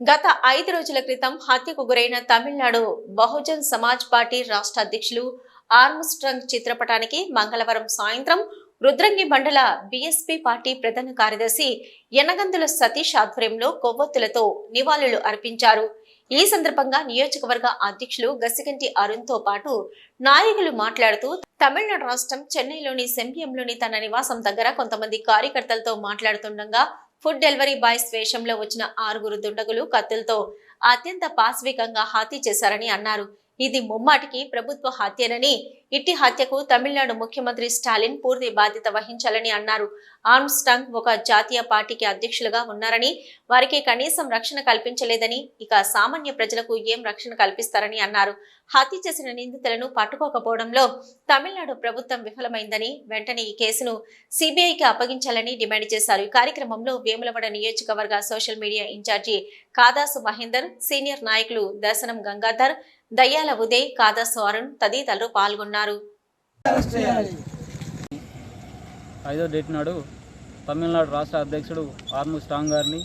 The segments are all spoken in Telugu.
గత ఐదు రోజుల క్రితం హత్యకు గురైన తమిళనాడు బహుజన్ సమాజ్ పార్టీ రాష్ట్ర అధ్యక్షులు ఆర్మ్స్ట్రంగ్ చిత్రపటానికి మంగళవారం సాయంత్రం రుద్రంగి మండల బీఎస్పీ పార్టీ ప్రధాన కార్యదర్శి యనగందుల సతీష్ ఆధ్వర్యంలో కొవ్వొత్తులతో నివాళులు అర్పించారు. ఈ సందర్భంగా నియోజకవర్గ అధ్యక్షులు గసిగంటి అరుణ్తో పాటు నాయకులు మాట్లాడుతూ తమిళనాడు రాష్ట్రం చెన్నైలోని సెంబియంలోని తన నివాసం దగ్గర కొంతమంది కార్యకర్తలతో మాట్లాడుతుండగా ఫుడ్ డెలివరీ బాయ్స్ వేషంలో వచ్చిన ఆరుగురు దుండగులు కత్తులతో అత్యంత పాశ్వికంగా హత్య చేశారని అన్నారు. ఇది ముమ్మాటికి ప్రభుత్వ హత్యనని ఇట్టి హత్యకు తమిళనాడు ముఖ్యమంత్రి స్టాలిన్ పూర్తి బాధ్యత వహించాలని అన్నారు. ఆర్మ్స్టాంగ్ ఒక జాతీయ పార్టీకి అధ్యక్షులుగా ఉన్నారని వారికి కనీసం రక్షణ కల్పించలేదని ఇక సామాన్య ప్రజలకు ఏం రక్షణ కల్పిస్తారని అన్నారు. హత్య చేసిన నిందితులను పట్టుకోకపోవడంలో తమిళనాడు ప్రభుత్వం విఫలమైందని వెంటనే ఈ కేసును సిబిఐకి అప్పగించాలని డిమాండ్ చేశారు. ఈ కార్యక్రమంలో వేములవాడ నియోజకవర్గ social media incharge Kadasu Mahender senior నాయకులు దర్శనం గంగాధర్ దయ్యాల ఉదయ్ కాదాసు అరుణ్ తదితరులు పాల్గొన్నారు. ఐదో డేట్ నాడు తమిళనాడు రాష్ట్ర అధ్యక్షుడు ఆర్ము స్ట్రాంగ్ గారిని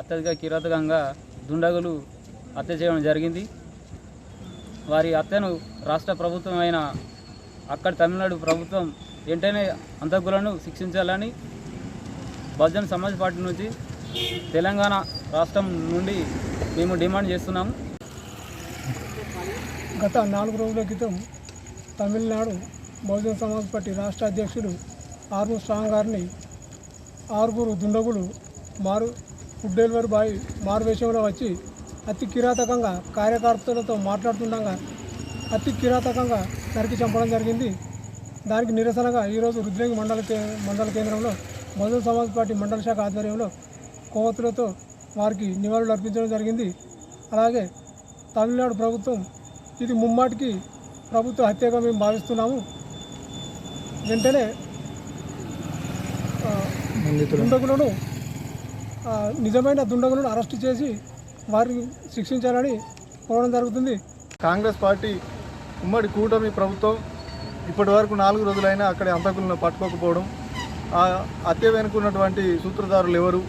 అత్యధిక కిరాతకంగా దుండగులు హత్య చేయడం జరిగింది. వారి హత్యను రాష్ట్ర ప్రభుత్వం అయిన అక్కడి తమిళనాడు ప్రభుత్వం వెంటనే అంతకులను శిక్షించాలని బహుజన్ సమాజ్ పార్టీ నుంచి తెలంగాణ రాష్ట్రం నుండి మేము డిమాండ్ చేస్తున్నాము. గత నాలుగు రోజుల క్రితం తమిళనాడు బహుజన సమాజ్ పార్టీ రాష్ట్ర అధ్యక్షుడు ఆర్ము స్ట్రాంగ్ గారిని ఆరుగురు దుండగులు మారు ఫుడ్ డెలివరీ బాయ్ మారు వేషంలో వచ్చి అతి కిరాతకంగా కార్యకర్తలతో మాట్లాడుతుండగా అతి కిరాతకంగా నరికి చంపడం జరిగింది. దానికి నిరసనగా ఈరోజు రుద్రంగి మండల మండల కేంద్రంలో బహుజన సమాజ్ పార్టీ మండల శాఖ ఆధ్వర్యంలో కోవతులతో వారికి నివాళులు అర్పించడం జరిగింది. అలాగే తమిళనాడు ప్రభుత్వం ఇది ముమ్మాటికి ప్రభుత్వ హత్యగా మేము భావిస్తున్నాము. వెంటనే ఆ, దుండగులను ఆ, నిజమైన దుండగులను అరెస్టు చేసి వారిని శిక్షించాలని కోరడం జరుగుతుంది. కాంగ్రెస్ పార్టీ ఉమ్మడి కూటమి ప్రభుత్వం ఇప్పటి వరకు నాలుగు రోజులైనా అక్కడి అంతకులను పట్టుకోకపోవడం ఆ హత్య వెనుకున్నటువంటి సూత్రధారులు ఎవరు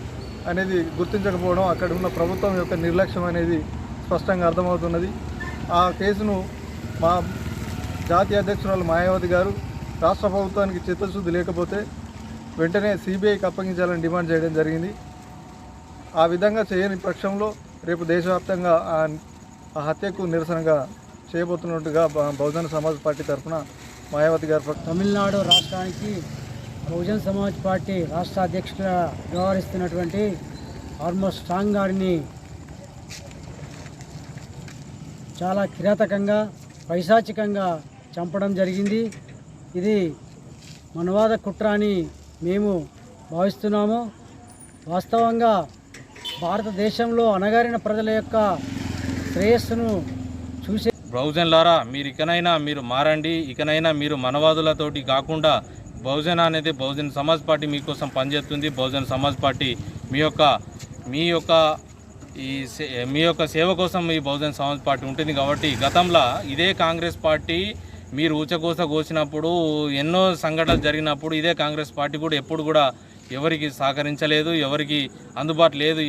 అనేది గుర్తించకపోవడం అక్కడ ఉన్న ప్రభుత్వం యొక్క నిర్లక్ష్యం అనేది స్పష్టంగా అర్థమవుతున్నది. ఆ కేసును మా జాతీయ అధ్యక్షురాలు మాయావతి గారు రాష్ట్ర ప్రభుత్వానికి చిత్తశుద్ధి లేకపోతే వెంటనే సిబిఐకి అప్పగించాలని డిమాండ్ చేయడం జరిగింది. ఆ విధంగా చేయని పక్షంలో రేపు దేశవ్యాప్తంగా ఆ హత్యకు నిరసనగా చేయబోతున్నట్టుగా బహుజన సమాజ్ పార్టీ తరఫున మాయావతి గారు తమిళనాడు రాష్ట్రానికి బహుజన సమాజ్ పార్టీ రాష్ట్ర అధ్యక్షుడిగా వ్యవహరిస్తున్నటువంటి ఆల్మోస్ట్ స్ట్రాంగ్ గారిని చాలా కిరాతకంగా పైశాచికంగా చంపడం జరిగింది. ఇది మనవాద కుట్ర అని మేము భావిస్తున్నాము. వాస్తవంగా భారతదేశంలో అణగారిన ప్రజల యొక్క శ్రేయస్సును చూసే బహుజన్లారా మీరు ఇకనైనా మీరు మారండి. ఇకనైనా మీరు మనవాదులతోటి కాకుండా బహుజన అనేది బహుజన్ సమాజ్ పార్టీ మీకోసం పనిచేస్తుంది. బహుజన్ సమాజ్ పార్టీ మీ యొక్క మీ యొక్క ఈ సే- మీ యొక్క సేవ కోసం ఈ బహుజన్ సమాజ్ పార్టీ ఉంటుంది కాబట్టి గతంలో ఇదే కాంగ్రెస్ పార్టీ మీరు ఊచకోస కోసినప్పుడు ఎన్నో సంఘటనలు జరిగినప్పుడు ఇదే కాంగ్రెస్ పార్టీ కూడా ఎప్పుడు కూడా ఎవరికి సహకరించలేదు ఎవరికి అందుబాటు లేదు